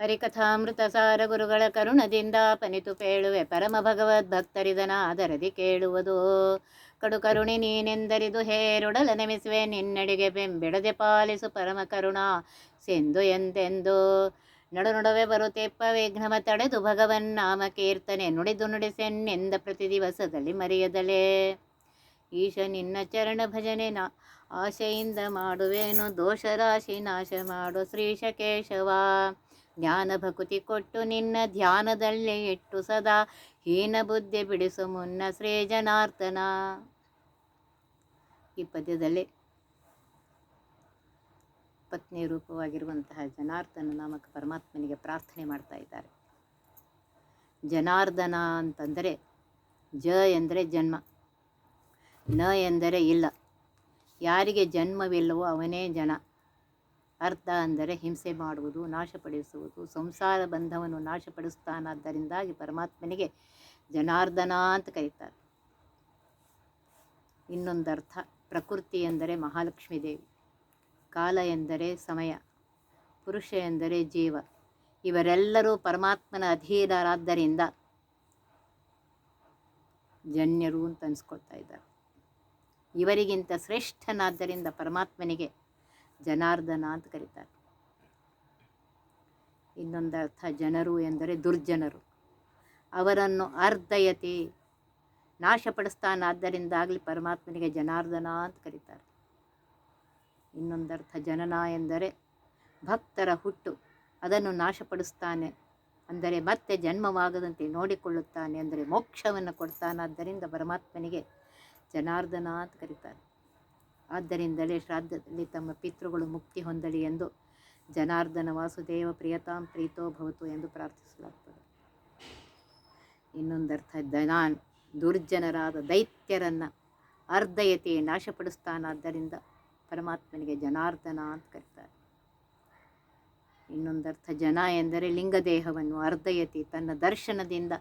ಹರಿಕಥಾಮೃತ ಸಾರ ಗುರುಗಳ ಕರುಣದಿಂದ ಪನಿತು ಪೇಳುವೆ ಪರಮ ಭಗವದ್ ಭಕ್ತರಿದನ ಆದರದಿ ಕೇಳುವುದು. ಕಡು ಕರುಣಿ ನೀನೆಂದರಿದು ಹೇರುಡಲ ನೆಮಿಸುವೆ. ನಿನ್ನಡಿಗೆ ಬೆಂಬಿಡದೆ ಪಾಲಿಸು ಪರಮ ಕರುಣ. ಸೆಂದು ಎಂದೆಂದು ನಡು ನಡುವೆ ಬರುತ್ತೆಪ್ಪ ವಿಘ್ನಮ ತಡೆದು ಭಗವನ್ ನಾಮ ಕೀರ್ತನೆ ನುಡಿದು ನುಡಿಸೆನ್ನೆಂದ ಪ್ರತಿ ದಿವಸದಲ್ಲಿ ಮರೆಯದಲೇ. ಈಶ ನಿನ್ನ ಚರಣ ಭಜನೆ ನಾ ಆಶೆಯಿಂದ ಮಾಡುವೇನು. ದೋಷ ರಾಶಿ ನಾಶ ಮಾಡು ಶ್ರೀಶ ಕೇಶವ ಜ್ಞಾನ ಭಕುತಿ ಕೊಟ್ಟು ನಿನ್ನ ಧ್ಯಾನದಲ್ಲೇ ಇಟ್ಟು ಸದಾ ಹೀನ ಬುದ್ಧಿ ಬಿಡಿಸು ಮುನ್ನ ಶ್ರೀ ಜನಾರ್ದನ ಈ ಪದ್ಯದಲ್ಲಿ ಪತ್ನಿ ರೂಪವಾಗಿರುವಂತಹ ಜನಾರ್ದನ ನಾಮಕ ಪರಮಾತ್ಮನಿಗೆ ಪ್ರಾರ್ಥನೆ ಮಾಡ್ತಾ ಇದ್ದಾರೆ. ಜನಾರ್ದನ ಅಂತಂದರೆ ಜ ಎಂದರೆ ಜನ್ಮ, ನ ಎಂದರೆ ಇಲ್ಲ. ಯಾರಿಗೆ ಜನ್ಮವಿಲ್ಲವೋ ಅವನೇ ಜನ. ಅರ್ಥ ಅಂದರೆ ಹಿಂಸೆ ಮಾಡುವುದು ನಾಶಪಡಿಸುವುದು ಸಂಸಾರ ಬಂಧವನ್ನು ನಾಶಪಡಿಸ್ತಾನಾದ್ದರಿಂದಾಗಿ ಪರಮಾತ್ಮನಿಗೆ ಜನಾರ್ದನ ಅಂತ ಕರೀತಾರೆ. ಇನ್ನೊಂದರ್ಥ, ಪ್ರಕೃತಿ ಎಂದರೆ ಮಹಾಲಕ್ಷ್ಮೀ ದೇವಿ, ಕಾಲ ಎಂದರೆ ಸಮಯ, ಪುರುಷ ಎಂದರೆ ಜೀವ, ಇವರೆಲ್ಲರೂ ಪರಮಾತ್ಮನ ಅಧೀನರಾದ್ದರಿಂದ ಜನ್ಯರು ಅಂತ ಅನ್ಸ್ಕೊಳ್ತಾ ಇದ್ದಾರೆ. ಇವರಿಗಿಂತ ಶ್ರೇಷ್ಠನಾದ್ದರಿಂದ ಪರಮಾತ್ಮನಿಗೆ ಜನಾರ್ದನ ಅಂತ ಕರೀತಾರೆ. ಇನ್ನೊಂದು ಅರ್ಥ ಜನರು ಎಂದರೆ ದುರ್ಜನರು. ಅವರನ್ನು ಅರ್ಧಯತಿ ನಾಶಪಡಿಸ್ತಾನಾದ್ದರಿಂದಾಗಲಿ ಪರಮಾತ್ಮನಿಗೆ ಜನಾರ್ದನ ಅಂತ ಕರೀತಾರೆ. ಇನ್ನೊಂದರ್ಥ ಜನನ ಎಂದರೆ ಭಕ್ತರ ಹುಟ್ಟು, ಅದನ್ನು ನಾಶಪಡಿಸ್ತಾನೆ ಅಂದರೆ ಮತ್ತೆ ಜನ್ಮವಾಗದಂತೆ ನೋಡಿಕೊಳ್ಳುತ್ತಾನೆ ಅಂದರೆ ಮೋಕ್ಷವನ್ನು ಕೊಡ್ತಾನಾದ್ದರಿಂದ ಪರಮಾತ್ಮನಿಗೆ ಜನಾರ್ದನ ಅಂತ ಕರೀತಾರೆ. ಆದ್ದರಿಂದಲೇ ಶ್ರಾದ್ದದಲ್ಲಿ ತಮ್ಮ ಪಿತೃಗಳು ಮುಕ್ತಿ ಹೊಂದಲಿ ಎಂದು ಜನಾರ್ದನ ವಾಸುದೇವ ಪ್ರಿಯತಾಂ ಪ್ರೀತೋ ಭವತು ಎಂದು ಪ್ರಾರ್ಥಿಸಲಾಗ್ತದೆ. ಇನ್ನೊಂದರ್ಥ ದನಾನ್ ದುರ್ಜನರಾದ ದೈತ್ಯರನ್ನು ಅರ್ಧಯತಿ ನಾಶಪಡಿಸ್ತಾನಾದ್ದರಿಂದ ಪರಮಾತ್ಮನಿಗೆ ಜನಾರ್ದನ ಅಂತ ಕರೀತಾರೆ. ಇನ್ನೊಂದರ್ಥ, ಜನ ಎಂದರೆ ಲಿಂಗದೇಹವನ್ನು ಅರ್ಧಯತಿ ತನ್ನ ದರ್ಶನದಿಂದ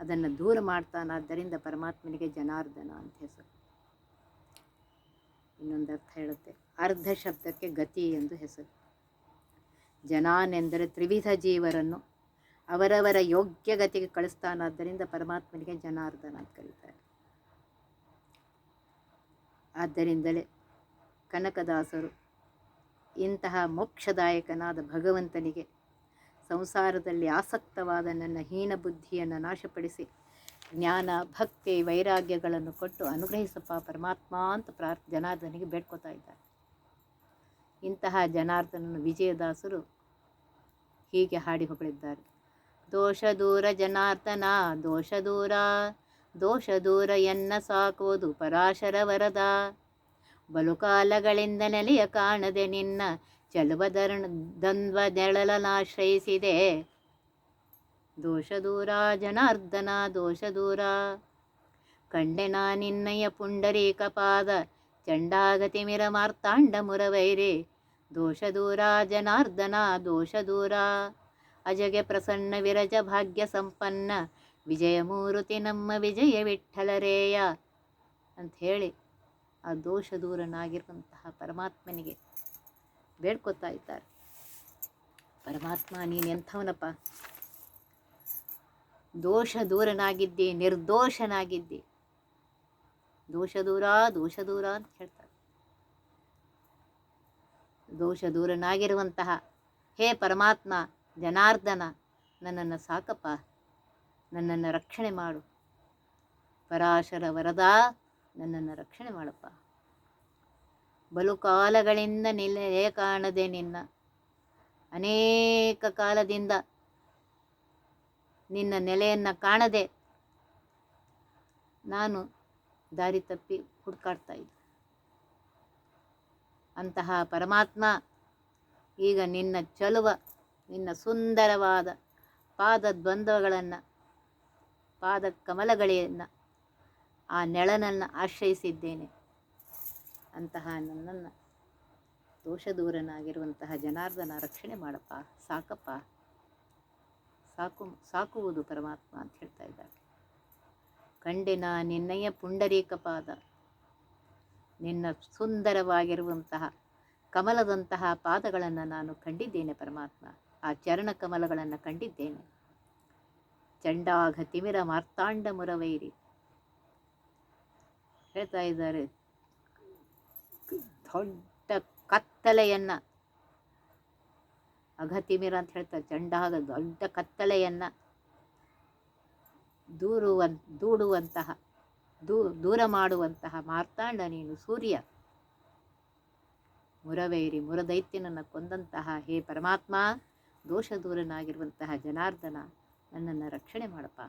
ಅದನ್ನು ದೂರ ಮಾಡ್ತಾನಾದ್ದರಿಂದ ಪರಮಾತ್ಮನಿಗೆ ಜನಾರ್ದನ ಅಂತ ಹೆಸರು. ಇನ್ನೊಂದು ಅರ್ಥ ಹೇಳುತ್ತೆ. ಅರ್ಧ ಶಬ್ದಕ್ಕೆ ಗತಿ ಎಂದು ಹೆಸರು. ಜನಾನೆಂದರೆ ತ್ರಿವಿಧ ಜೀವರನ್ನು ಅವರವರ ಯೋಗ್ಯ ಗತಿಗೆ ಕಳಿಸ್ತಾನಾದ್ದರಿಂದ ಪರಮಾತ್ಮನಿಗೆ ಜನಾರ್ದನ ಅಂತ ಕರೀತಾರೆ. ಆದ್ದರಿಂದಲೇ ಕನಕದಾಸರು ಇಂತಹ ಮೋಕ್ಷದಾಯಕನಾದ ಭಗವಂತನಿಗೆ ಸಂಸಾರದಲ್ಲಿ ಆಸಕ್ತವಾದ ನನ್ನ ಹೀನ ಬುದ್ಧಿಯನ್ನು ನಾಶಪಡಿಸಿ ಜ್ಞಾನ, ಭಕ್ತಿ, ವೈರಾಗ್ಯಗಳನ್ನು ಕೊಟ್ಟು ಅನುಗ್ರಹಿಸಪ್ಪ. ಪರಮಾತ್ಮ ಅಂತ ಪ್ರಾರ್ಥ ಜನಾರ್ದನಿಗೆ ಬೇಡ್ಕೋತಾ ಇದ್ದಾರೆ. ಇಂತಹ ಜನಾರ್ದನನ್ನು ವಿಜಯದಾಸರು ಹೀಗೆ ಹಾಡಿ ಹೊಗಳಿದ್ದಾರೆ. ದೋಷ ದೂರ ಜನಾರ್ದನ, ದೋಷ ದೂರ ದೋಷ ದೂರ ಎನ್ನ ಸಾಕುವುದು ಪರಾಶರ ವರದ. ಬಲುಕಾಲಗಳಿಂದ ನೆಲೆಯ ಕಾಣದೆ ನಿನ್ನ ಚಲುವದರ್ಣ ದ್ವಂದ್ವ ನೆಳಲನಾಶ್ರಯಿಸಿದೆ ದೋಷ ದೂರ ಜನಾರ್ದನ ದೋಷ ದೂರ ಕಂಡೆನ ನಿನ್ನಯ ಪುಂಡರೀಕ ಪಾದ ಚಂಡಾಗತಿ ಮಿರ ಮಾರ್ತಾಂಡ ಮುರವೈರೆ ದೋಷ ದೂರ ಜನಾರ್ದನ ದೋಷ ದೂರ ಅಜಗೆ ಪ್ರಸನ್ನ ವಿರಜ ಭಾಗ್ಯ ಸಂಪನ್ನ ವಿಜಯ ಮೂರುತಿ ನಮ್ಮ ವಿಜಯ ವಿಠಲರೇಯ ಹೇಳಿ ಆ ದೋಷ ದೂರನಾಗಿರುವಂತಹ ಪರಮಾತ್ಮನಿಗೆ ಬೇಡ್ಕೊತಾ ಇದ್ದಾರೆ. ಪರಮಾತ್ಮ ನೀನು ಎಂಥವನಪ್ಪ? ದೋಷ ದೂರನಾಗಿದ್ದಿ, ನಿರ್ದೋಷನಾಗಿದ್ದಿ. ದೋಷ ದೂರ ದೋಷ ದೂರ ಅಂತ ಹೇಳ್ತಾರೆ. ದೋಷ ದೂರನಾಗಿರುವಂತಹ, ಹೇ ಪರಮಾತ್ಮ, ಜನಾರ್ದನ, ನನ್ನನ್ನು ಸಾಕಪ್ಪ, ನನ್ನನ್ನು ರಕ್ಷಣೆ ಮಾಡು. ಪರಾಶರ ವರದ, ನನ್ನನ್ನು ರಕ್ಷಣೆ ಮಾಡಪ್ಪ. ಬಲು ಕಾಲಗಳಿಂದ ನಿಲ್ಲೇ ಕಾಣದೆ ನಿನ್ನ. ಅನೇಕ ಕಾಲದಿಂದ ನಿನ್ನ ನೆಲೆಯನ್ನು ಕಾಣದೆ ನಾನು ದಾರಿ ತಪ್ಪಿ ಹುಡುಕಾಡ್ತಾ ಇದ್ದೆ. ಅಂತಹ ಪರಮಾತ್ಮ ಈಗ ನಿನ್ನ ಚಲುವ, ನಿನ್ನ ಸುಂದರವಾದ ಪಾದ ದ್ವಂದ್ವಗಳನ್ನು ಪಾದ ಕಮಲಗಳನ್ನು ಆ ನೆಳನನ್ನು ಆಶ್ರಯಿಸಿದ್ದೇನೆ. ಅಂತಹ ನನ್ನನ್ನು ದೋಷದೂರನಾಗಿರುವಂತಹ ಜನಾರ್ದನ ರಕ್ಷಣೆ ಮಾಡಪ್ಪ, ಸಾಕಪ್ಪ. ಸಾಕು, ಸಾಕುವುದು ಪರಮಾತ್ಮ ಅಂತ ಹೇಳ್ತಾ ಇದ್ದಾರೆ. ಕಂಡಿನ ನಿನ್ನಯ ಪುಂಡರೀಕಪಾದ, ನಿನ್ನ ಸುಂದರವಾಗಿರುವಂತಹ ಕಮಲದಂತಹ ಪಾದಗಳನ್ನು ನಾನು ಕಂಡಿದ್ದೇನೆ ಪರಮಾತ್ಮ. ಆ ಚರಣ ಕಮಲಗಳನ್ನು ಕಂಡಿದ್ದೇನೆ. ಚಂಡಾಘ ತಿಮಿರ ಮಾರ್ತಾಂಡ ಮುರವೈರಿ. ಹೇಳ್ತಾ ಇದ್ದಾರೆ. ದೊಡ್ಡ ಕತ್ತಲೆಯನ್ನು ಅಘತಿಮಿರ ಅಂತ ಹೇಳ್ತಾರೆ ಚಂಡಾದ ದೊಡ್ಡ ಕತ್ತಲೆಯನ್ನ ದೂರುವ ದೂಡುವಂತಹ, ದೂ, ದೂರ ಮಾಡುವಂತಹ ಮಾರ್ತಾಂಡ ನೀನು ಸೂರ್ಯ. ಮುರವೇರಿ, ಮುರದೈತ್ಯನನ್ನು ಕೊಂದಂತಹ ಹೇ ಪರಮಾತ್ಮ ದೋಷ ದೂರನಾಗಿರುವಂತಹ ಜನಾರ್ದನ ನನ್ನನ್ನು ರಕ್ಷಣೆ ಮಾಡಪ್ಪ.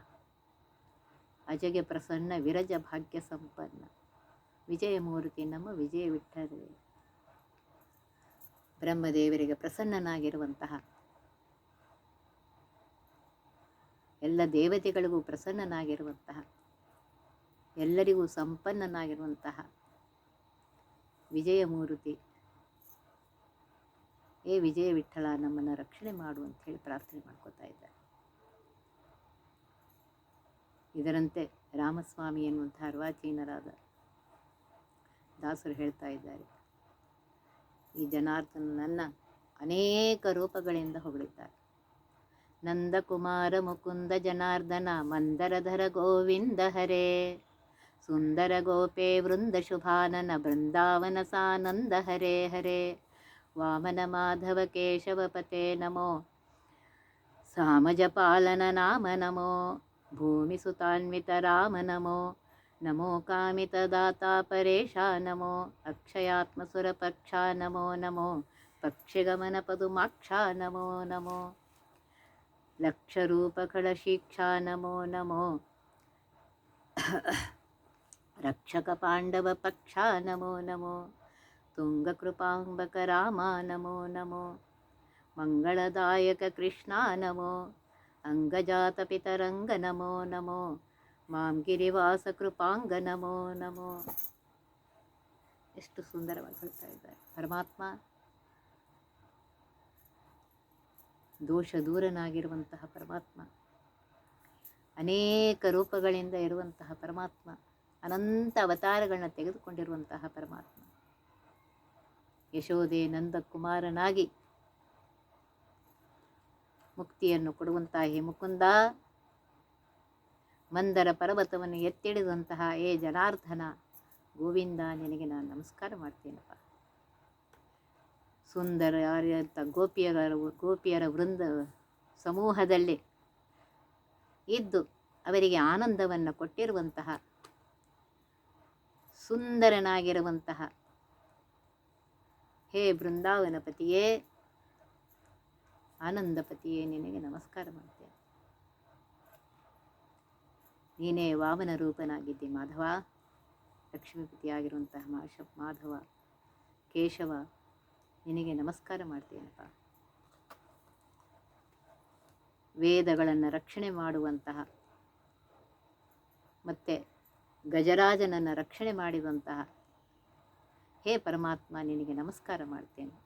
ಅಜಗೆ ಪ್ರಸನ್ನ ವಿರಜ ಭಾಗ್ಯ ಸಂಪನ್ನ. ವಿಜಯಮೂರ್ತಿ ನಮ್ಮ ವಿಜಯ ವಿಠಲವೇ ಬ್ರಹ್ಮದೇವರಿಗೆ ಪ್ರಸನ್ನನಾಗಿರುವಂತಹ ಎಲ್ಲ ದೇವತೆಗಳಿಗೂ ಪ್ರಸನ್ನನಾಗಿರುವಂತಹ, ಎಲ್ಲರಿಗೂ ಸಂಪನ್ನನಾಗಿರುವಂತಹ ವಿಜಯಮೂರ್ತಿ, ಏ ವಿಜಯ ವಿಠಲ ನಮ್ಮನ್ನು ರಕ್ಷಣೆ ಮಾಡು ಅಂತ ಹೇಳಿ ಪ್ರಾರ್ಥನೆ ಮಾಡ್ಕೋತಾ ಇದ್ದಾರೆ. ಇದರಂತೆ ರಾಮಸ್ವಾಮಿ ಎನ್ನುವಂತಹ ಅರ್ವಾಚೀನರಾದ ದಾಸರು ಹೇಳ್ತಾ ಇದ್ದಾರೆ. ಈ ಜನಾರ್ದನನ್ನು ಅನೇಕ ರೂಪಗಳಿಂದ ಹೊಗಳಿದ್ದಾರೆ. ನಂದಕುಮಾರ ಮುಕುಂದ ಜನಾರ್ದನ ಮಂದರಧರ ಗೋವಿಂದ ಹರೇ, ಸುಂದರ ಗೋಪೇ ವೃಂದ ಶುಭಾನನ ಬೃಂದಾವನ ಸಾನಂದ ಹರೇ ಹರೇ, ವಾಮನ ಮಾಧವ ಕೇಶವಪತೆ ನಮೋ, ಸಾಮಜಪಾಲನ ನಾಮ ನಮೋ, ಭೂಮಿ ಸುತಾನ್ವಿತ ರಾಮ ನಮೋ नमो कामितदाता परेशा नमो अक्षयात्मसुरपक्षा नमो नमो पक्षिगमनपदुमाक्षा नमो नमो लक्षरूपखडशिक्षा नमो नमो रक्षकपाण्डवपक्षा नमो नमो तुङ्गकृपाम्बकरामा नमो नमो मङ्गलदायककृष्णा नमो अङ्गजातपितरङ्ग नमो नमो ಮಾಂ ಗಿರಿವಾಸ ಕೃಪಾಂಗ ನಮೋ ನಮೋ. ಎಷ್ಟು ಸುಂದರವಾಗಿ ಹೇಳ್ತಾ ಇದ್ದಾರೆ. ಪರಮಾತ್ಮ ದೋಷ ದೂರನಾಗಿರುವಂತಹ ಪರಮಾತ್ಮ, ಅನೇಕ ರೂಪಗಳಿಂದ ಇರುವಂತಹ ಪರಮಾತ್ಮ, ಅನಂತ ಅವತಾರಗಳನ್ನ ತೆಗೆದುಕೊಂಡಿರುವಂತಹ ಪರಮಾತ್ಮ. ಯಶೋದೆ ನಂದಕುಮಾರನಾಗಿ ಮುಕ್ತಿಯನ್ನು ಕೊಡುವಂತಹ ಹೇ ಮುಕುಂದ ಮಂದರ ಪರ್ವತವನ್ನು ಎತ್ತಿಡಿದಂತಹ ಏ ಜನಾರ್ದನ, ಗೋವಿಂದ, ನಿನಗೆ ನಾನು ನಮಸ್ಕಾರ ಮಾಡ್ತೇನಪ್ಪ. ಸುಂದರ ಗೋಪಿಯರ ಗೋಪಿಯರ ವೃಂದ ಸಮೂಹದಲ್ಲಿ ಇದ್ದು ಅವರಿಗೆ ಆನಂದವನ್ನು ಕೊಟ್ಟಿರುವಂತಹ, ಸುಂದರನಾಗಿರುವಂತಹ, ಹೇ ಬೃಂದಾವನ ಪತಿಯೇ ಆನಂದಪತಿಯೇ, ನಿನಗೆ ನಮಸ್ಕಾರ ಮಾಡ್ತೇನೆ. ನೀನೇ ವಾಮನ ರೂಪನಾಗಿದ್ದಿ ಮಾಧವ. ಲಕ್ಷ್ಮೀಪತಿಯಾಗಿರುವಂತಹ ಮಾಶ ಮಾಧವ, ಕೇಶವ, ನಿನಗೆ ನಮಸ್ಕಾರ ಮಾಡ್ತೇನಪ್ಪ. ವೇದಗಳನ್ನು ರಕ್ಷಣೆ ಮಾಡುವಂತಹ ಮತ್ತು ಗಜರಾಜನನ್ನು ರಕ್ಷಣೆ ಮಾಡಿದಂತಹ ಹೇ ಪರಮಾತ್ಮ, ನಿನಗೆ ನಮಸ್ಕಾರ ಮಾಡ್ತೇನೆ.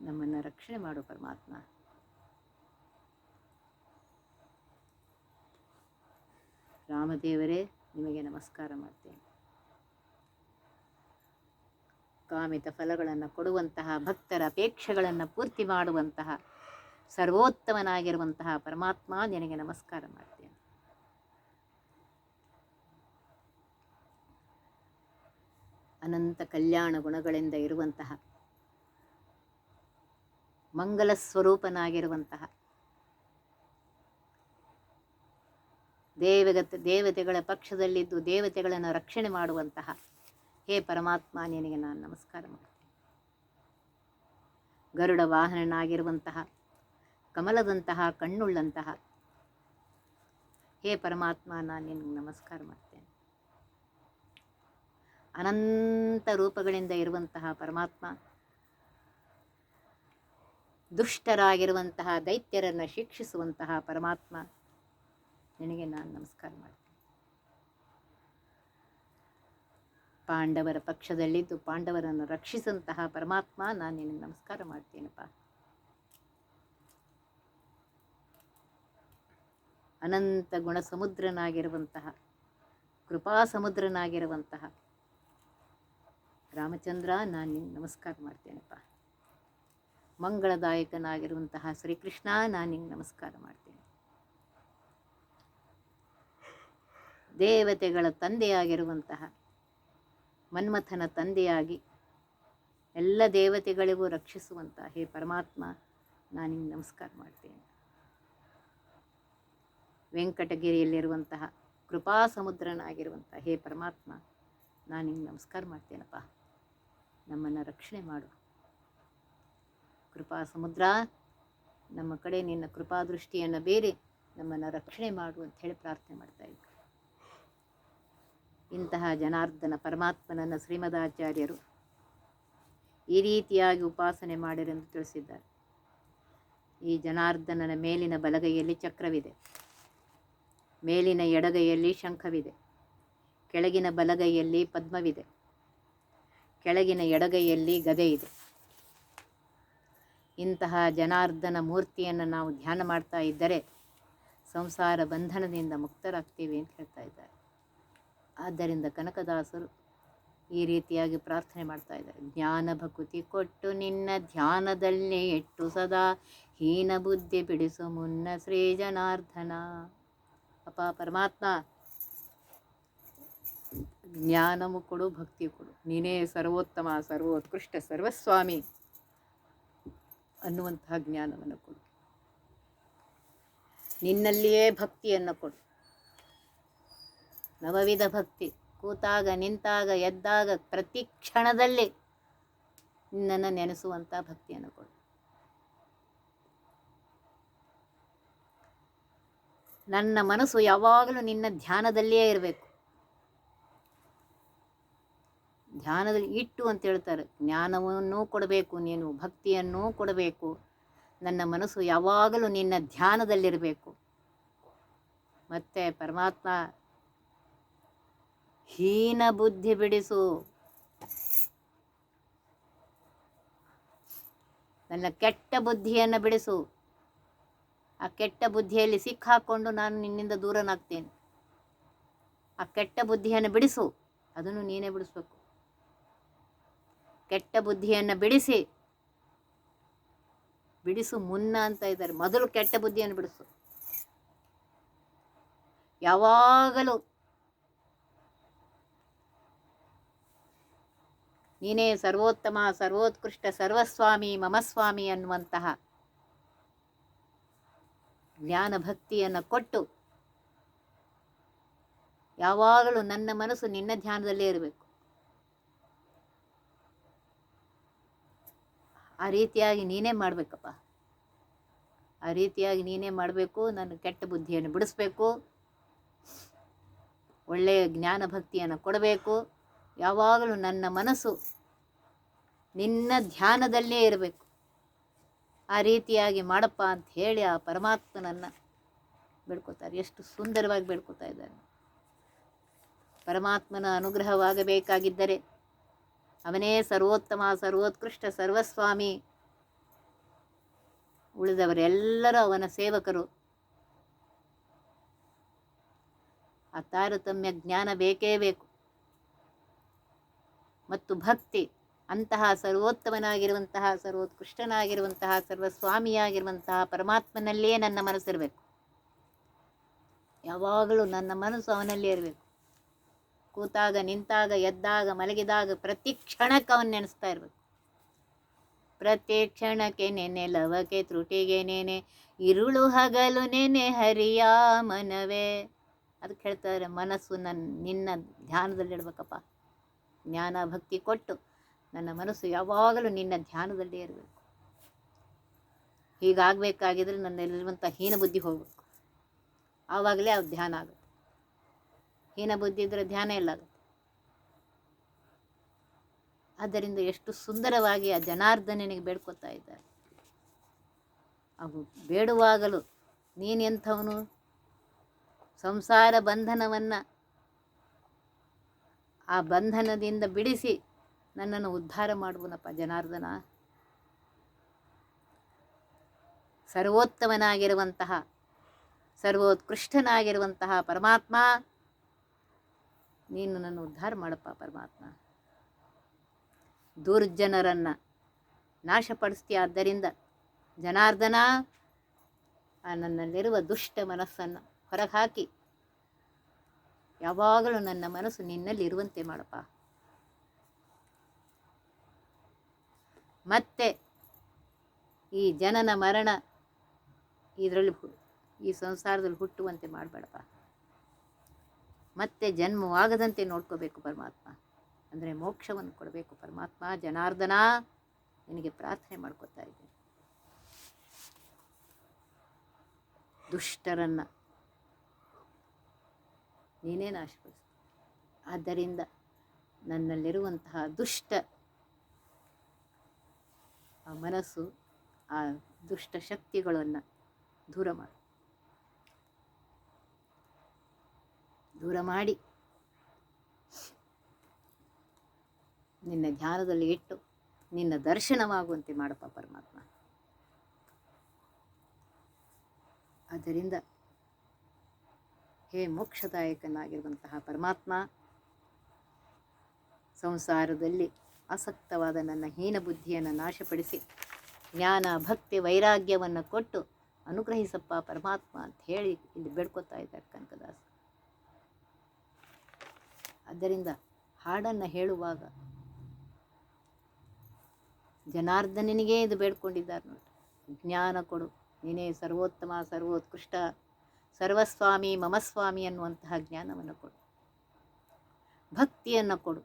ನಮ್ಮನ್ನು ರಕ್ಷಣೆ ಮಾಡು ಪರಮಾತ್ಮ. ರಾಮದೇವರೇ, ನಿಮಗೆ ನಮಸ್ಕಾರ ಮಾಡ್ತೇನೆ. ಕಾಮಿತ ಫಲಗಳನ್ನು ಕೊಡುವಂತಹ, ಭಕ್ತರ ಅಪೇಕ್ಷೆಗಳನ್ನು ಪೂರ್ತಿ ಮಾಡುವಂತಹ, ಸರ್ವೋತ್ತಮನಾಗಿರುವಂತಹ ಪರಮಾತ್ಮ ನಿನಗೆ ನಮಸ್ಕಾರ ಮಾಡ್ತೇನೆ. ಅನಂತ ಕಲ್ಯಾಣ ಗುಣಗಳಿಂದ ಇರುವಂತಹ, ಮಂಗಲ ಸ್ವರೂಪನಾಗಿರುವಂತಹ ದೇವಗತ, ದೇವತೆಗಳ ಪಕ್ಷದಲ್ಲಿದ್ದು ದೇವತೆಗಳನ್ನು ರಕ್ಷಣೆ ಮಾಡುವಂತಹ ಹೇ ಪರಮಾತ್ಮ ನಿನಗೆ ನಾನು ನಮಸ್ಕಾರ ಮಾಡ್ತೇನೆ. ಗರುಡ ವಾಹನನಾಗಿರುವಂತಹ, ಕಮಲದಂತಹ, ಕಣ್ಣುಳ್ಳಂತಹ ಹೇ ಪರಮಾತ್ಮ ನಾನು ನಿನಗೆ ನಮಸ್ಕಾರ ಮಾಡ್ತೇನೆ. ಅನಂತ ರೂಪಗಳಿಂದ ಇರುವಂತಹ ಪರಮಾತ್ಮ, ದುಷ್ಟರಾಗಿರುವಂತಹ, ದೈತ್ಯರನ್ನು ಶಿಕ್ಷಿಸುವಂತಹ ಪರಮಾತ್ಮ ನಿನಗೆ ನಾನು ನಮಸ್ಕಾರ ಮಾಡ್ತೀನಿ. ಪಾಂಡವರ ಪಕ್ಷದಲ್ಲಿದ್ದು ಪಾಂಡವರನ್ನು ರಕ್ಷಿಸಂತಹ ಪರಮಾತ್ಮ ನಾನು ನಿನಗೆ ನಮಸ್ಕಾರ ಮಾಡ್ತೀನಪ್ಪ. ಅನಂತ ಗುಣ ಸಮುದ್ರನಾಗಿರುವಂತಹ ಕೃಪಾ ಸಮುದ್ರನಾಗಿರುವಂತಹ ರಾಮಚಂದ್ರ ನಾನು ನಿನ್ನ ನಮಸ್ಕಾರ ಮಾಡ್ತೇನಪ್ಪ. ಮಂಗಳದಾಯಕನಾಗಿರುವಂತಹ ಶ್ರೀಕೃಷ್ಣ ನಾನು ನಿಂಗೆ ನಮಸ್ಕಾರ ಮಾಡ್ತೇನೆ. ದೇವತೆಗಳ ತಂದೆಯಾಗಿರುವಂತಹ ಮನ್ಮಥನ ತಂದೆಯಾಗಿ ಎಲ್ಲ ದೇವತೆಗಳಿಗೂ ರಕ್ಷಿಸುವಂಥ ಹೇ ಪರಮಾತ್ಮ, ನಾನು ನಿಮಗೆ ನಮಸ್ಕಾರ ಮಾಡ್ತೇನೆ. ವೆಂಕಟಗಿರಿಯಲ್ಲಿರುವಂತಹ ಕೃಪಾ ಸಮುದ್ರನಾಗಿರುವಂಥ ಹೇ ಪರಮಾತ್ಮ, ನಾನು ನಿಮಗೆ ನಮಸ್ಕಾರ ಮಾಡ್ತೇನಪ್ಪ. ನಮ್ಮನ್ನು ರಕ್ಷಣೆ ಮಾಡು. ಕೃಪಾ ಸಮುದ್ರ ನಮ್ಮ ಕಡೆ ನಿನ್ನ ಕೃಪಾ ದೃಷ್ಟಿಯನ್ನು ಬೇರೆ ನಮ್ಮನ್ನು ರಕ್ಷಣೆ ಮಾಡು ಅಂತ ಹೇಳಿ ಪ್ರಾರ್ಥನೆ ಮಾಡ್ತಾ ಇದ್ದರು ಇಂತಹ ಜನಾರ್ದನ ಪರಮಾತ್ಮನನ್ನು ಶ್ರೀಮದಾಚಾರ್ಯರು ಈ ರೀತಿಯಾಗಿ ಉಪಾಸನೆ ಮಾಡಿರೆಂದು ತಿಳಿಸಿದ್ದಾರೆ. ಈ ಜನಾರ್ದನನ ಮೇಲಿನ ಬಲಗೈಯಲ್ಲಿ ಚಕ್ರವಿದೆ. ಮೇಲಿನ ಎಡಗೈಯಲ್ಲಿ ಶಂಖವಿದೆ. ಕೆಳಗಿನ ಬಲಗೈಯಲ್ಲಿ ಪದ್ಮವಿದೆ. ಕೆಳಗಿನ ಎಡಗೈಯಲ್ಲಿ ಗದೆ ಇದೆ ಇಂತಹ ಜನಾರ್ದನ ಮೂರ್ತಿಯನ್ನು ನಾವು ಧ್ಯಾನ ಮಾಡ್ತಾ ಇದ್ದರೆ ಸಂಸಾರ ಬಂಧನದಿಂದ ಮುಕ್ತರಾಗ್ತೀವಿ ಅಂತ ಹೇಳ್ತಾ ಇದ್ದಾರೆ. ಆದ್ದರಿಂದ ಕನಕದಾಸರು ಈ ರೀತಿಯಾಗಿ ಪ್ರಾರ್ಥನೆ ಮಾಡ್ತಾ ಇದ್ದಾರೆ. ಜ್ಞಾನ ಭಕುತಿ ಕೊಟ್ಟು ನಿನ್ನ ಧ್ಯಾನದಲ್ಲೇ ಇಟ್ಟು ಸದಾ ಹೀನ ಬುದ್ಧಿ ಬಿಡಿಸು ಮುನ್ನ ಶ್ರೀ ಜನಾರ್ಧನ ಅಪ್ಪ, ಪರಮಾತ್ಮ, ಜ್ಞಾನವು ಕೊಡು, ಭಕ್ತಿ ಕೊಡು. ನೀನೇ ಸರ್ವೋತ್ತಮ, ಸರ್ವೋತ್ಕೃಷ್ಟ, ಸರ್ವಸ್ವಾಮಿ ಅನ್ನುವಂತಹ ಜ್ಞಾನವನ್ನು ಕೊಡು. ನಿನ್ನಲ್ಲಿಯೇ ಭಕ್ತಿಯನ್ನು ಕೊಡು. ನವವಿಧ ಭಕ್ತಿ. ಕೂತಾಗ, ನಿಂತಾಗ, ಎದ್ದಾಗ ಪ್ರತಿ ಕ್ಷಣದಲ್ಲಿ ನಿನ್ನನ್ನು ನೆನೆಸುವಂಥ ಭಕ್ತಿಯನ್ನು ಕೊಡು. ನನ್ನ ಮನಸ್ಸು ಯಾವಾಗಲೂ ನಿನ್ನ ಧ್ಯಾನದಲ್ಲಿಯೇ ಇರಬೇಕು. ಧ್ಯಾನದಲ್ಲಿ ಇಟ್ಟು ಅಂತ ಹೇಳ್ತಾರೆ, ಜ್ಞಾನವನ್ನು ಕೊಡಬೇಕು, ನೀನು ಭಕ್ತಿಯನ್ನೂ ಕೊಡಬೇಕು. ನನ್ನ ಮನಸ್ಸು ಯಾವಾಗಲೂ ನಿನ್ನ ಧ್ಯಾನದಲ್ಲಿರಬೇಕು. ಮತ್ತೆ ಪರಮಾತ್ಮ ಹೀನ ಬುದ್ಧಿ ಬಿಡಿಸು. ನನ್ನ ಕೆಟ್ಟ ಬುದ್ಧಿಯನ್ನು ಬಿಡಿಸು. ಆ ಕೆಟ್ಟ ಬುದ್ಧಿಯಲ್ಲಿ ಸಿಕ್ಕಾಕೊಂಡು ನಾನು ನಿನ್ನಿಂದ ದೂರನಾಗ್ತೇನೆ. ಆ ಕೆಟ್ಟ ಬುದ್ಧಿಯನ್ನು ಬಿಡಿಸು. ಅದನ್ನು ನೀನೇ ಬಿಡಿಸ್ಬೇಕು. ಕೆಟ್ಟ ಬುದ್ಧಿಯನ್ನು ಬಿಡಿಸಿ. ಬಿಡಿಸು ಮುನ್ನ ಅಂತ ಇದ್ದಾರೆ. ಮೊದಲು ಕೆಟ್ಟ ಬುದ್ಧಿಯನ್ನು ಬಿಡಿಸು. ಯಾವಾಗಲೂ ನೀನೇ ಸರ್ವೋತ್ತಮ, ಸರ್ವೋತ್ಕೃಷ್ಟ, ಸರ್ವಸ್ವಾಮಿ, ಮಮಸ್ವಾಮಿ ಅನ್ನುವಂತಹ ಜ್ಞಾನ ಭಕ್ತಿಯನ್ನು ಕೊಟ್ಟು ಯಾವಾಗಲೂ ನನ್ನ ಮನಸ್ಸು ನಿನ್ನ ಧ್ಯಾನದಲ್ಲೇ ಇರಬೇಕು. ಆ ರೀತಿಯಾಗಿ ನೀನೇ ಮಾಡಬೇಕಪ್ಪ. ಆ ರೀತಿಯಾಗಿ ನೀನೇ ಮಾಡಬೇಕು, ನನ್ನ ಕೆಟ್ಟ ಬುದ್ಧಿಯನ್ನು ಬಿಡಿಸ್ಬೇಕು, ಒಳ್ಳೆಯ ಜ್ಞಾನ ಭಕ್ತಿಯನ್ನು ಕೊಡಬೇಕು. ಯಾವಾಗಲೂ ನನ್ನ ಮನಸ್ಸು ನಿನ್ನ ಧ್ಯಾನದಲ್ಲೇ ಇರಬೇಕು. ಆ ರೀತಿಯಾಗಿ ಮಾಡಪ್ಪ ಅಂತ ಹೇಳಿ ಆ ಪರಮಾತ್ಮನನ್ನು ಬೇಡ್ಕೋತಾರೆ ಎಷ್ಟು ಸುಂದರವಾಗಿ ಬೇಡ್ಕೋತಾ ಇದ್ದಾರೆ. ಪರಮಾತ್ಮನ ಅನುಗ್ರಹವಾಗಬೇಕಾಗಿದ್ದರೆ ಅವನೇ ಸರ್ವೋತ್ತಮ, ಸರ್ವೋತ್ಕೃಷ್ಟ, ಸರ್ವಸ್ವಾಮಿ. ಉಳಿದವರೆಲ್ಲರೂ ಅವನ ಸೇವಕರು. ಆ ತಾರತಮ್ಯ ಜ್ಞಾನ ಬೇಕೇ ಬೇಕು. ಮತ್ತು ಭಕ್ತಿ. ಅಂತಹ ಸರ್ವೋತ್ತಮನಾಗಿರುವಂತಹ, ಸರ್ವೋತ್ಕೃಷ್ಟನಾಗಿರುವಂತಹ, ಸರ್ವಸ್ವಾಮಿಯಾಗಿರುವಂತಹ ಪರಮಾತ್ಮನಲ್ಲಿಯೇ ನನ್ನ ಮನಸ್ಸಿರಬೇಕು. ಯಾವಾಗಲೂ ನನ್ನ ಮನಸ್ಸು ಅವನಲ್ಲೇ ಇರಬೇಕು. ಕೂತಾಗ, ನಿಂತಾಗ, ಎದ್ದಾಗ, ಮಲಗಿದಾಗ ಪ್ರತಿ ಕ್ಷಣಕ್ಕೆ ಅವನು ನೆನೆಸ್ತಾ ಇರಬೇಕು. ಪ್ರತಿ ಕ್ಷಣಕ್ಕೆ ನೆನೆ ಲವಕೆ ತ್ರುಟಿಗೆ ನೆನೆ, ಇರುಳು ಹಗಲು ನೆನೆ ಹರಿಯ ಮನವೇ. ಅದಕ್ಕೆ ಹೇಳ್ತಾರೆ ಮನಸ್ಸು ನನ್ನ ನಿನ್ನ ಧ್ಯಾನದಲ್ಲಿಡ್ಬೇಕಪ್ಪ ಜ್ಞಾನ ಭಕ್ತಿ ಕೊಟ್ಟು ನನ್ನ ಮನಸ್ಸು ಯಾವಾಗಲೂ ನಿನ್ನ ಧ್ಯಾನದಲ್ಲೇ ಇರಬೇಕು. ಹೀಗಾಗಬೇಕಾಗಿದ್ರೆ ನನ್ನಲ್ಲಿರುವಂಥ ಹೀನ ಬುದ್ಧಿ ಹೋಗಬೇಕು. ಆವಾಗಲೇ ಅದು ಧ್ಯಾನ ಆಗುತ್ತೆ. ಹೀನ ಬುದ್ಧಿ ಇದ್ದರೆ ಧ್ಯಾನ ಇಲ್ಲ ಆಗುತ್ತೆ. ಆದ್ದರಿಂದ ಎಷ್ಟು ಸುಂದರವಾಗಿ ಆ ಜನಾರ್ದನನಿಗೆ ಬೇಡ್ಕೊತಾ ಇದ್ದಾರೆ. ಅವು ಬೇಡುವಾಗಲೂ ನೀನೆಂಥವನು? ಸಂಸಾರ ಬಂಧನವನ್ನು ಆ ಬಂಧನದಿಂದ ಬಿಡಿಸಿ ನನ್ನನ್ನು ಉದ್ಧಾರ ಮಾಡುವನಪ್ಪ ಜನಾರ್ದನ. ಸರ್ವೋತ್ತಮನಾಗಿರುವಂತಹ, ಸರ್ವೋತ್ಕೃಷ್ಟನಾಗಿರುವಂತಹ ಪರಮಾತ್ಮ, ನೀನು ನನ್ನ ಉದ್ಧಾರ ಮಾಡಪ್ಪ ಪರಮಾತ್ಮ. ದುರ್ಜನರನ್ನು ನಾಶಪಡಿಸ್ತೀಯ. ಆದ್ದರಿಂದ ಜನಾರ್ದನ ಆ ನನ್ನಲ್ಲಿರುವ ದುಷ್ಟ ಮನಸ್ಸನ್ನು ಹೊರಗೆ ಯಾವಾಗಲೂ ನನ್ನ ಮನಸ್ಸು ನಿನ್ನಲ್ಲಿ ಇರುವಂತೆ ಮಾಡಪ್ಪ. ಮತ್ತೆ ಈ ಜನನ ಮರಣ ಇದರಲ್ಲಿ ಈ ಸಂಸಾರದಲ್ಲಿ ಹುಟ್ಟುವಂತೆ ಮಾಡಬೇಡಪ್ಪ. ಮತ್ತೆ ಜನ್ಮವಾಗದಂತೆ ನೋಡ್ಕೋಬೇಕು ಪರಮಾತ್ಮ. ಅಂದರೆ ಮೋಕ್ಷವನ್ನು ಕೊಡಬೇಕು ಪರಮಾತ್ಮ. ಜನಾರ್ದನ, ನಿನಗೆ ಪ್ರಾರ್ಥನೆ ಮಾಡ್ಕೋತಾ ಇದ್ದೀನಿ. ದುಷ್ಟರನ್ನು ನೀನೇ ನಾಶಪಡಿಸು. ಆದ್ದರಿಂದ ನನ್ನಲ್ಲಿರುವಂತಹ ದುಷ್ಟ ಆ ಮನಸ್ಸು, ಆ ದುಷ್ಟ ಶಕ್ತಿಗಳನ್ನು ದೂರ ಮಾಡು. ದೂರ ಮಾಡಿ. ನಿನ್ನ ಧ್ಯಾನದಲ್ಲಿ ಇಟ್ಟು ನಿನ್ನ ದರ್ಶನವಾಗುವಂತೆ ಮಾಡಪ್ಪ ಪರಮಾತ್ಮ. ಆದ್ದರಿಂದ ಹೇ ಮೋಕ್ಷದಾಯಕನಾಗಿರುವಂತಹ ಪರಮಾತ್ಮ ಸಂಸಾರದಲ್ಲಿ ಆಸಕ್ತವಾದ ನನ್ನ ಹೀನ ಬುದ್ಧಿಯನ್ನು ನಾಶಪಡಿಸಿ ಜ್ಞಾನ, ಭಕ್ತಿ, ವೈರಾಗ್ಯವನ್ನು ಕೊಟ್ಟು ಅನುಗ್ರಹಿಸಪ್ಪ ಪರಮಾತ್ಮ ಅಂತ ಹೇಳಿ ಇಲ್ಲಿ ಬೇಡ್ಕೊತಾ ಇದ್ದಾರೆ ಕನಕದಾಸ. ಆದ್ದರಿಂದ ಹಾಡನ್ನು ಹೇಳುವಾಗ ಜನಾರ್ದನಿಗೆ ಇದು ಬೇಡ್ಕೊಂಡಿದ್ದಾರೆ ನೋಡಿ ಜ್ಞಾನ ಕೊಡು, ನೀನೇ ಸರ್ವೋತ್ತಮ, ಸರ್ವೋತ್ಕೃಷ್ಟ ಸರ್ವಸ್ವಾಮಿ ಮಮಸ್ವಾಮಿ ಅನ್ನುವಂತಹ ಜ್ಞಾನವನ್ನು ಕೊಡು. ಭಕ್ತಿಯನ್ನು ಕೊಡು.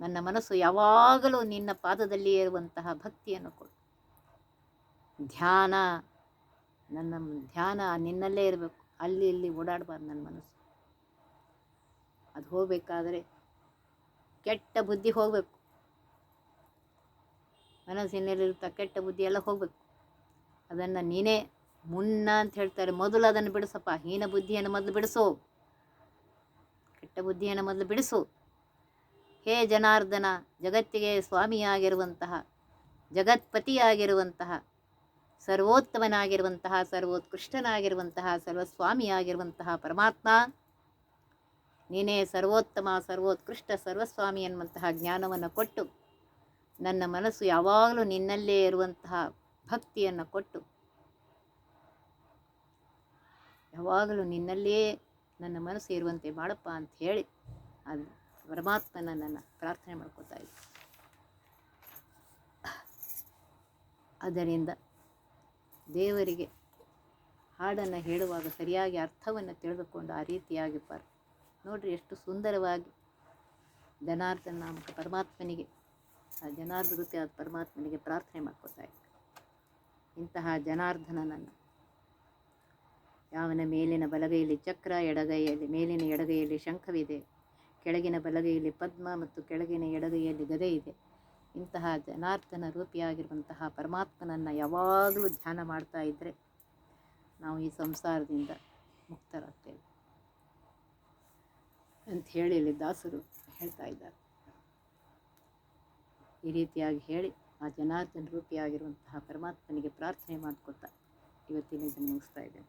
ನನ್ನ ಮನಸ್ಸು ಯಾವಾಗಲೂ ನಿನ್ನ ಪಾದದಲ್ಲಿಯೇ ಇರುವಂತಹ ಭಕ್ತಿಯನ್ನು ಕೊಡು. ಧ್ಯಾನ, ನನ್ನ ಧ್ಯಾನ ನಿನ್ನಲ್ಲೇ ಇರಬೇಕು. ಅಲ್ಲಿ ಇಲ್ಲಿ ಓಡಾಡಬಾರ್ದು ನನ್ನ ಮನಸ್ಸು. ಅದು ಹೋಗಬೇಕಾದ್ರೆ ಕೆಟ್ಟ ಬುದ್ಧಿ ಹೋಗಬೇಕು. ಮನಸ್ಸಿನಲ್ಲಿರುತ್ತ ಕೆಟ್ಟ ಬುದ್ಧಿ ಎಲ್ಲ ಹೋಗಬೇಕು. ಅದನ್ನು ನೀನೇ ಮುನ್ನ ಅಂತ ಹೇಳ್ತಾರೆ. ಮೊದಲು ಅದನ್ನು ಬಿಡಿಸಪ್ಪ. ಹೀನ ಬುದ್ಧಿಯನ್ನು ಮೊದಲು ಬಿಡಿಸು. ಕೆಟ್ಟ ಬುದ್ಧಿಯನ್ನು ಮೊದಲು ಬಿಡಿಸು. ಹೇ ಜನಾರ್ದನ, ಜಗತ್ತಿಗೆ ಸ್ವಾಮಿಯಾಗಿರುವಂತಹ, ಜಗತ್ಪತಿಯಾಗಿರುವಂತಹ, ಸರ್ವೋತ್ತಮನಾಗಿರುವಂತಹ, ಸರ್ವೋತ್ಕೃಷ್ಟನಾಗಿರುವಂತಹ, ಸರ್ವಸ್ವಾಮಿಯಾಗಿರುವಂತಹ ಪರಮಾತ್ಮ, ನೀನೇ ಸರ್ವೋತ್ತಮ, ಸರ್ವೋತ್ಕೃಷ್ಟ, ಸರ್ವಸ್ವಾಮಿ ಎನ್ನುವಂತಹ ಜ್ಞಾನವನ್ನು ಕೊಟ್ಟು, ನನ್ನ ಮನಸ್ಸು ಯಾವಾಗಲೂ ನಿನ್ನಲ್ಲೇ ಇರುವಂತಹ ಭಕ್ತಿಯನ್ನು ಕೊಟ್ಟು ಯಾವಾಗಲೂ ನಿನ್ನಲ್ಲೇ ನನ್ನ ಮನಸ್ಸು ಇರುವಂತೆ ಮಾಡಪ್ಪ ಅಂತ ಹೇಳಿ ಅದು ಪರಮಾತ್ಮನ ನನ್ನ ಪ್ರಾರ್ಥನೆ ಮಾಡ್ಕೋತಾ ಇದ್ದೆ. ಅದರಿಂದ ದೇವರಿಗೆ ಹಾಡನ್ನು ಹೇಳುವಾಗ ಸರಿಯಾಗಿ ಅರ್ಥವನ್ನು ತಿಳಿದುಕೊಂಡು ಆ ರೀತಿಯಾಗಿ ಪರ್. ನೋಡ್ರಿ ಎಷ್ಟು ಸುಂದರವಾಗಿ ಜನಾರ್ದನ ನಾಮಕ ಪರಮಾತ್ಮನಿಗೆ, ಆ ಜನಾರ್ದೃತಿ ಆದ ಪರಮಾತ್ಮನಿಗೆ ಪ್ರಾರ್ಥನೆ ಮಾಡ್ಕೋತಾ ಇದ್ದೆ. ಇಂತಹ ಜನಾರ್ದನನನ್ನು ಯಾವನ ಮೇಲಿನ ಬಲಗೈಯಲ್ಲಿ ಚಕ್ರ, ಎಡಗೈಯಲ್ಲಿ ಮೇಲಿನ ಎಡಗೈಯಲ್ಲಿ ಶಂಖವಿದೆ, ಕೆಳಗಿನ ಬಲಗೈಯಲ್ಲಿ ಪದ್ಮ ಮತ್ತು ಕೆಳಗಿನ ಎಡಗೈಯಲ್ಲಿ ಗದೆ ಇದೆ ಇಂತಹ ಜನಾರ್ದನ ರೂಪಿಯಾಗಿರುವಂತಹ ಪರಮಾತ್ಮನನ್ನು ಯಾವಾಗಲೂ ಧ್ಯಾನ ಮಾಡ್ತಾ ಇದ್ದರೆ ನಾವು ಈ ಸಂಸಾರದಿಂದ ಮುಕ್ತರಾಗ್ತೇವೆ ಅಂತ ಹೇಳಿ ಇಲ್ಲಿ ದಾಸರು ಹೇಳ್ತಾ ಇದ್ದಾರೆ. ಈ ರೀತಿಯಾಗಿ ಹೇಳಿ ಆ ಜನಾರ್ದನ ರೂಪಿಯಾಗಿರುವಂತಹ ಪರಮಾತ್ಮನಿಗೆ ಪ್ರಾರ್ಥನೆ ಮಾಡ್ಕೊತಾ ಇವತ್ತಿನ ಇದನ್ನು ಮುಗಿಸ್ತಾ ಇದ್ದೇನೆ.